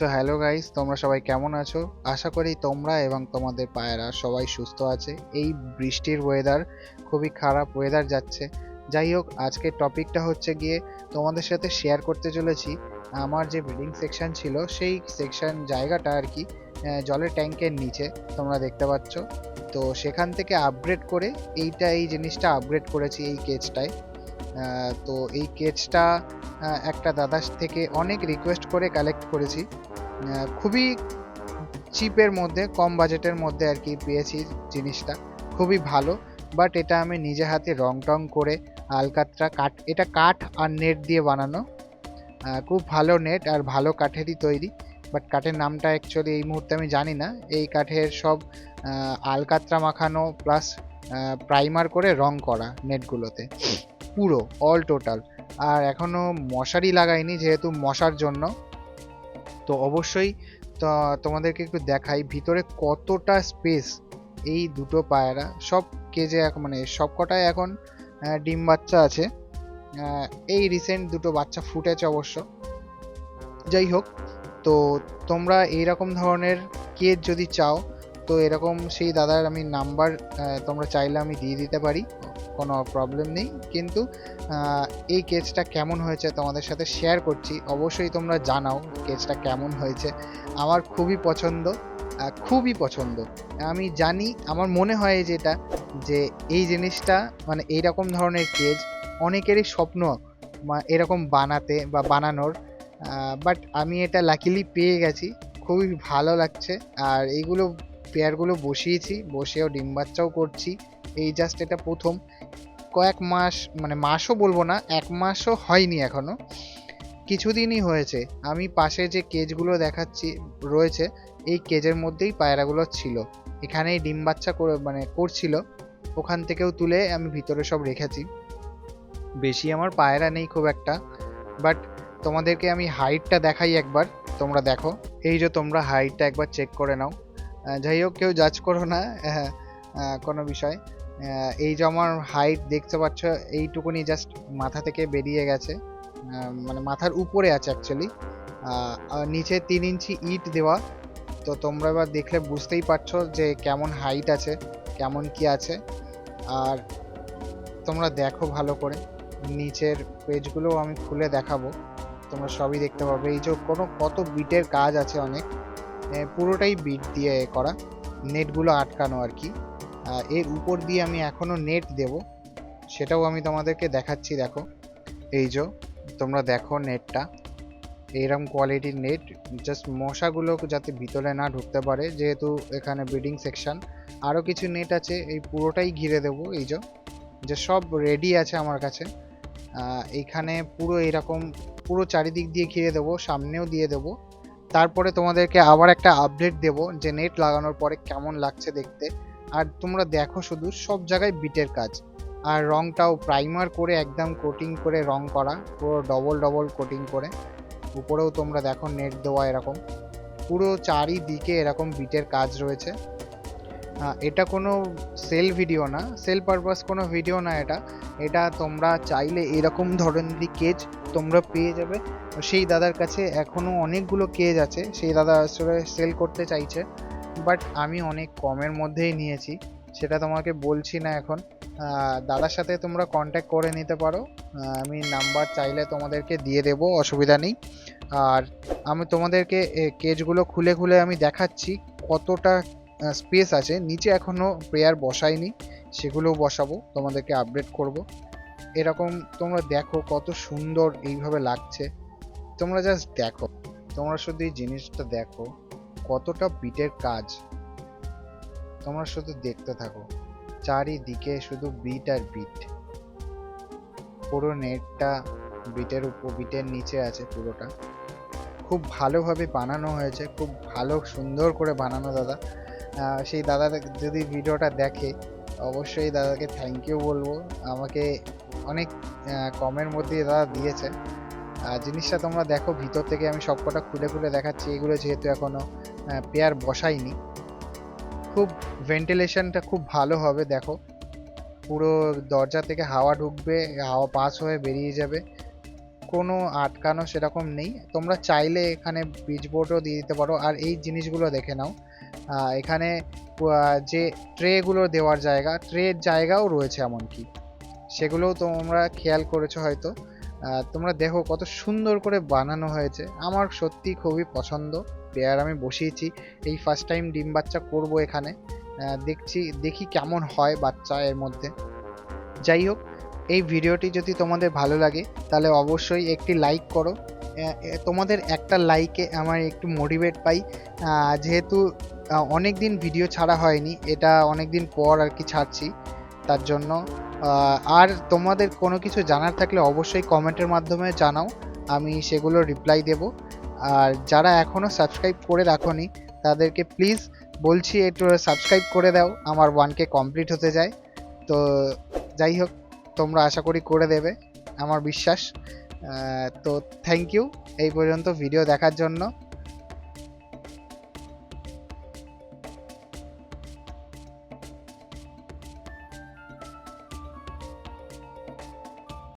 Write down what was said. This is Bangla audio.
সো হ্যালো গাইস, তোমরা সবাই কেমন আছো? আশা করি তোমরা এবং তোমাদের পায়রা সবাই সুস্থ আছে। এই বৃষ্টির ওয়েদার খুবই খারাপ ওয়েদার যাচ্ছে। যাই হোক, আজকের টপিকটা হচ্ছে গিয়ে তোমাদের সাথে শেয়ার করতে চলেছি। আমার যে ব্রিডিং সেকশন ছিল, সেই সেকশন জায়গাটা আর কি জলের ট্যাঙ্কের নিচে, তোমরা দেখতে পাচ্ছ। তো সেখান থেকে আপগ্রেড করে এইটা, এই জিনিসটা আপগ্রেড করেছি এই কেচটায় তো এই কেচটা একটা দাদার থেকে অনেক রিকোয়েস্ট করে কালেক্ট করেছি। খুবই চিপের মধ্যে, কম বাজেটের মধ্যে আর কি পেয়েছি জিনিসটা। খুবই ভালো বাট এটা আমি নিজে হাতে রং টং করে আলকাতরা কাঠ, এটা কাঠ আর নেট দিয়ে বানানো। খুব ভালো নেট আর ভালো কাঠেরই তৈরি বাট কাঠের নামটা অ্যাকচুয়ালি এই মুহূর্তে আমি জানি না। এই কাঠের সব আলকাতরা মাখানো প্লাস প্রাইমার করে রং করা নেটগুলোতে পুরো অল টোটাল আর এখনও মশারি লাগাইনি যেহেতু মশার জন্য। তো অবশ্যই তোমাদেরকে একটু দেখাই ভিতরে কতটা স্পেস এই দুটো পায়রা। সব কেজে এখন মানে সব কটায় এখন ডিম বাচ্চা আছে। এই রিসেন্ট দুটো বাচ্চা ফুটেছে অবশ্য। যাই হোক, তো তোমরা এইরকম ধরনের কেজ যদি চাও, তো এরকম সেই দাদার আমি নাম্বার তোমরা চাইলে আমি দিয়ে দিতে পারি। কোনো প্রবলেম নেই। কিন্তু এই কেজটা কেমন হয়েছে তোমাদের সাথে শেয়ার করছি। অবশ্যই তোমরা জানাও কেজটা কেমন হয়েছে। আমার খুবই পছন্দ খুবই পছন্দ। আমি জানি, আমার মনে হয় যেটা, যে এই জিনিসটা মানে এইরকম ধরনের কেজ অনেকেরই স্বপ্ন এরকম বানাতে বা বানানোর বাট আমি এটা লাকিলি পেয়ে গেছি। খুবই ভালো লাগছে। আর এইগুলো পেয়ারগুলো বসিয়েছি, বসেও ডিম বাচ্চাও করছি। এই জাস্ট এটা প্রথম। কয়েক মাস মানে মাসও বলব না এক মাসও হয়নি এখনও। কিছুদিনই হয়েছে। আমি পাশে যে কেজগুলো দেখাচ্ছি রয়েছে এই কেজের মধ্যেই পায়রাগুলো ছিল। এখানেই ডিম বাচ্চা করে মানে করছিল। ওখান থেকেও তুলে আমি ভিতরে সব রেখেছি। বেশি আমার পায়রা নেই খুব একটা। বাট তোমাদেরকে আমি হাইটটা দেখাই একবার তোমরা দেখো। এই যে তোমরা হাইটটা একবার চেক করে নাও। যাই হোক কেউ জাজ করো না আহ, কোনো বিষয়। এই যে আমার হাইট দেখতে পাচ্ছ, এইটুকুনি জাস্ট মাথা থেকে বেরিয়ে গেছে। মানে মাথার উপরে আছে অ্যাকচুয়ালি নিচে তিন ইঞ্চি ইট দেওয়া। তো তোমরা এবার দেখলে বুঝতেই পারছ যে কেমন হাইট আছে, কেমন কি আছে। আর তোমরা দেখো ভালো করে। নিচের পেজগুলোও আমি খুলে দেখাবো। তোমরা সবই দেখতে পাবে। এই যে কোনো, কত বিটের কাজ আছে অনেক। পুরোটাই বিট দিয়ে করা। নেটগুলো আটকানো আর কি। এর উপর দিয়ে আমি এখনও নেট দেব। সেটাও আমি তোমাদেরকে দেখাচ্ছি, দেখো। এই যে, তোমরা দেখো নেটটা এইরকম কোয়ালিটির নেট জাস্ট মশাগুলো যাতে ভিতরে না ঢুকতে পারে, যেহেতু এখানে ব্রিডিং সেকশন আরও কিছু নেট আছে, এই পুরোটাই ঘিরে দেবো, এই যে। যে সব রেডি আছে আমার কাছে। এইখানে পুরো এরকম, পুরো চারিদিক দিয়ে ঘিরে দেবো, সামনেও দিয়ে দেবো। তারপরে তোমাদেরকে আবার একটা আপডেট দেব যে নেট লাগানোর পরে কেমন লাগছে দেখতে। আর তোমরা দেখো শুধু সব জায়গায় বিটের কাজ। আর রংটাও প্রাইমার করে একদম কোটিং করে রং করা, পুরো ডবল ডবল কোটিং করে। উপরেও তোমরা দেখো নেট দেওয়া এরকম। পুরো চারিদিকে এরকম বিটের কাজ রয়েছে। এটা কোনো সেল ভিডিও না। সেল পারপাস কোনো ভিডিও না এটা। এটা তোমরা চাইলে এরকম ধরনেরই কেজ তোমরা পেয়ে যাবে। সেই দাদার কাছে এখনও অনেকগুলো কেজ আছে। সেই দাদা আসলে সেল করতে চাইছে। বাট আমি অনেক কমের মধ্যেই নিয়েছি। সেটা তোমাকে বলছি না এখন। দাদার সাথে তোমরা কন্ট্যাক্ট করে নিতে পারো। আমি নাম্বার চাইলে তোমাদেরকে দিয়ে দেবো, অসুবিধা নেই। আর আমি তোমাদেরকে কেজগুলো খুলে খুলে আমি দেখাচ্ছি কতটা স্পেস আছে। নিচে এখনও প্রেয়ার বসাইনি সেগুলোও বসাবো, তোমাদেরকে আপডেট করব। এরকম তোমরা দেখো কত সুন্দর এইভাবে লাগছে। তোমরা জাস্ট দেখো। তোমরা শুধু এই জিনিসটা দেখো। কতটা বিটের কাজ। তোমরা শুধু দেখতে থাকো। চারিদিকে শুধু বিট আর বিট। পুরো নেটটা বিটের উপর, বিটের নিচে আছে পুরোটা। খুব ভালোভাবে বানানো হয়েছে, খুব ভালো, সুন্দর করে বানানো দাদা। সেই দাদা যদি ভিডিওটা দেখে, অবশ্যই দাদাকে থ্যাংক ইউ বলব। আমাকে অনেক কমের মধ্যে দাদা দিয়েছে। জিনিসটা তোমরা দেখো, ভিতর থেকে আমি সবকটা খুলে খুলে দেখাচ্ছি। এগুলো যেহেতু এখনও পেয়ার বসাইনি খুব ভেন্টিলেশনটা খুব ভালো হবে, দেখো। পুরো দরজা থেকে হাওয়া ঢুকবে, হাওয়া পাস হয়ে বেরিয়ে যাবে। কোনো আটকানো সেরকম নেই। তোমরা চাইলে এখানে বিচ বোর্ডও দিয়ে দিতে পারো। আর এই জিনিসগুলো দেখে নাও। এখানে যে ট্রেগুলো দেওয়ার জায়গা ট্রের জায়গাও রয়েছে এমনকি। সেগুলোও তোমরা খেয়াল করেছ হয়তো। তোমরা দেখো কত সুন্দর করে বানানো হয়েছে। আমার সত্যি খুবই পছন্দ। পেয়ার আমি বসিয়েছি। এই ফার্স্ট টাইম ডিম বাচ্চা করব এখানে। দেখছি, দেখি কেমন হয় বাচ্চা এর মধ্যে। যাই হোক, এই ভিডিওটি যদি তোমাদের ভালো লাগে, তাহলে অবশ্যই একটি লাইক করো। তোমাদের একটা লাইকে আমার একটু মোটিভেট পাই। যেহেতু অনেক দিন ভিডিও ছাড়া হয়নি, এটা অনেক দিন পর আর কি ছাড়ছি। তার জন্য। আর তোমাদের কোনো কিছু জানার থাকলে অবশ্যই কমেন্টের মাধ্যমে জানাও, আমি সেগুলো রিপ্লাই দেব। আর যারা এখনও সাবস্ক্রাইব করে রাখোনি, তাদেরকে প্লিজ বলছি একটু সাবস্ক্রাইব করে দাও, আমার ওয়ানকে কমপ্লিট হতে যায়। তো যাই হোক, তোমরা আশা করি করে দেবে, আমার বিশ্বাস। তো থ্যাংক ইউ এই পর্যন্ত ভিডিও দেখার জন্য।